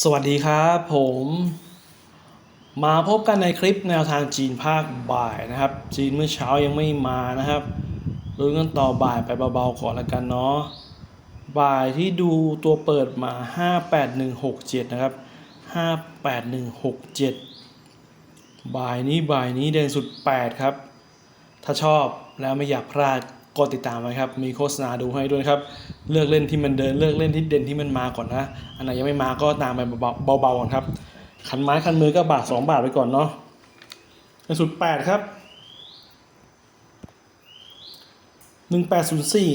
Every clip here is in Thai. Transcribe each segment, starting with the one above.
สวัสดีครับผมมาพบกันในคลิปแนวทางจีนภาคบ่ายนะครับ จีนเมื่อเช้ายังไม่มานะครับลุ้นกันต่อบ่ายไปเบาๆก่อนละกันเนาะบ่ายที่ดูตัวเปิดมา 58167 นะครับ 58167 บ่ายนี้บ่ายนี้เด่นสุด 8 ครับ ถ้าชอบแล้วไม่อยากพลาด กดติดตามไว้ครับ มีโฆษณาดูให้ด้วยครับ เลือกเล่นที่มันเดิน เลือกเล่นที่เด่นที่มันมาก่อนนะ อันไหนยังไม่มาก็ตามไปเบาๆเบาๆก่อนครับ ขันไม้ขันมือก็บาทสองบาทไปก่อนเนาะในสุดแปดครับหนึ่งแปดศูนย์สี่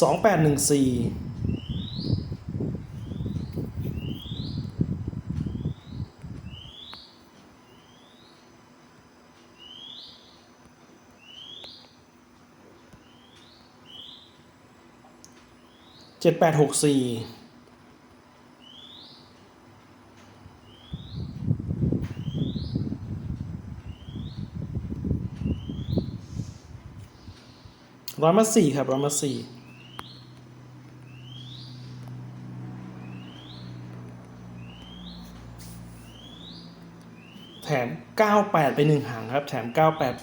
สองแปดหนึ่งสี่ จ็ดแปดหกสี่ร้อยมาสี่ครับร้อยมาสี่แถม 98 ไปหนึ่งหางครับ แถม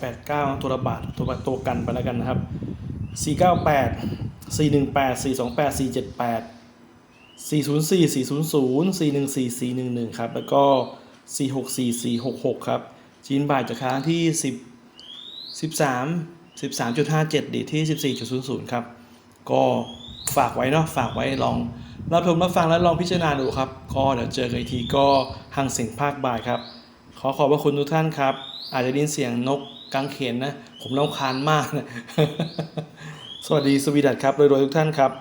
9889 ตัวละบาทตัวละตัวกันไปแล้วกันนะครับ 498 418 428 478 404 400 414 411 ครับ แล้วก็ 464 466 ครับจีนบายจะค้างที่ 10 13 13.57 ดีที่ 14.00 ครับ ก็ฝากไว้เนาะฝากไว้ลองรับชมรับฟังแล้วลองพิจารณาดูครับ ก็เดี๋ยวเจอกันอีกทีก็หังเสียงภาคบ่ายครับ ขอขอบพระคุณทุกท่านครับ อาจจะได้ยินเสียงนกกังเขนนะ ผมรำคาญมากนะ สวัสดีสวีดัตครับโดยๆทุกท่านครับ